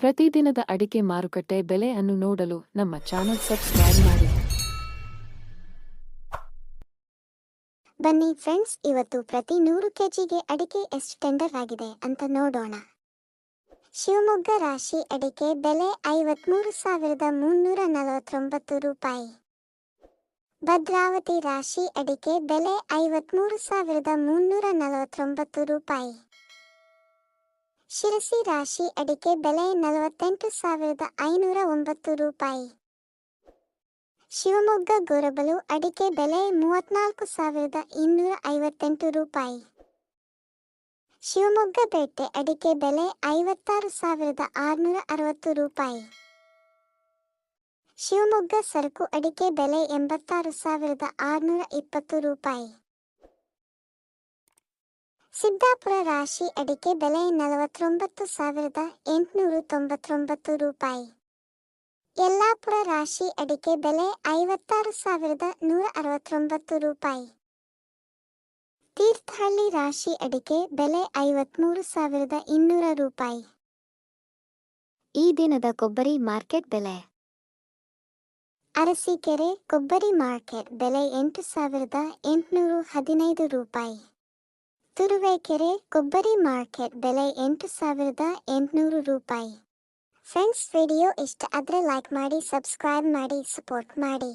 ಪ್ರತಿದಿನದ ಅಡಿಕೆ ಮಾರುಕಟ್ಟೆ ಬೆಲೆ ಅನ್ನು ನೋಡಲು ನಮ್ಮ ಚಾನೆಲ್ ಸಬ್ಸ್ಕ್ರೈಬ್ ಮಾಡಿ. ಬನ್ನಿ ಫ್ರೆಂಡ್ಸ್, ಇವತ್ತು ಪ್ರತಿ ನೂರು ಕೆಜಿಗೆ ಅಡಿಕೆ ಎಷ್ಟು ಟೆಂಡರ್ ಆಗಿದೆ ಅಂತ ನೋಡೋಣ. ಶಿವಮೊಗ್ಗ ರಾಶಿ ಅಡಿಕೆ ಬೆಲೆ ಐವತ್ಮೂರು ಸಾವಿರದ ಮುನ್ನೂರ ನಲವತ್ತೊಂಬತ್ತು ರೂಪಾಯಿ. ಭದ್ರಾವತಿ ರಾಶಿ ಅಡಿಕೆ ಬೆಲೆ ಐವತ್ಮೂರು ಸಾವಿರದ ಮುನ್ನೂರ ನಲವತ್ತೊಂಬತ್ತು ರೂಪಾಯಿ. ಶಿರಸಿ ರಾಶಿ ಅಡಿಕೆ ಬೆಲೆ ನಲವತ್ತೆಂಟು ಸಾವಿರದ ಐನೂರ ಒಂಬತ್ತು ರೂಪಾಯಿ. ಶಿವಮೊಗ್ಗ ಗೊರಬಲು ಅಡಿಕೆ ಬೆಲೆ ಮೂವತ್ನಾಲ್ಕು ಸಾವಿರದ ಇನ್ನೂರ ಐವತ್ತೆಂಟು ರೂಪಾಯಿ. ಶಿವಮೊಗ್ಗ ಪೇಟೆ ಅಡಿಕೆ ಬೆಲೆ ಐವತ್ತಾರು ಸಾವಿರದ ಆರುನೂರ ಅರವತ್ತು ರೂಪಾಯಿ. ಶಿವಮೊಗ್ಗ ಸರಕು ಅಡಿಕೆ ಬೆಲೆ ಎಂಬತ್ತಾರು ಸಾವಿರದ ಆರುನೂರ ಇಪ್ಪತ್ತು ರೂಪಾಯಿ. ಸಿದ್ದಾಪುರ ರಾಶಿ ಅಡಿಕೆ ಬೆಲೆ ನಲವತ್ತೊಂಬತ್ತು ಸಾವಿರದ ಎಂಟುನೂರ ತೊಂಬತ್ತೊಂಬತ್ತು ರೂಪಾಯಿ. ಯಲ್ಲಾಪುರ ರಾಶಿ ಅಡಿಕೆ ಬೆಲೆ ಐವತ್ತಾರು ಸಾವಿರದ ನೂರ ಅರವತ್ತೊಂಬತ್ತು ರೂಪಾಯಿ. ತೀರ್ಥಹಳ್ಳಿ ರಾಶಿ ಅಡಿಕೆ ಬೆಲೆ ಐವತ್ಮೂರು ಸಾವಿರದ ಇನ್ನೂರ ರೂಪಾಯಿ. ಈ ದಿನದ ಕೊಬ್ಬರಿ ಮಾರ್ಕೆಟ್ ಬೆಲೆ. ಅರಸೀಕೆರೆ ಕೊಬ್ಬರಿ ಮಾರ್ಕೆಟ್ ಬೆಲೆ ಎಂಟು ಸಾವಿರದ ಎಂಟುನೂರು ಹದಿನೈದು ರೂಪಾಯಿ. ತುರುವೇಕೆರೆ ಕೊಬ್ಬರಿ ಮಾರ್ಕೆಟ್ ಬೆಲೆ ಎಂಟು ಸಾವಿರದ ಎಂಟುನೂರು ರೂಪಾಯಿ. ಫ್ರೆಂಡ್ಸ್, ವಿಡಿಯೋ ಇಷ್ಟ ಆದರೆ ಲೈಕ್ ಮಾಡಿ ಸಬ್ಸ್ಕ್ರೈಬ್ ಮಾಡಿ ಸಪೋರ್ಟ್ ಮಾಡಿ.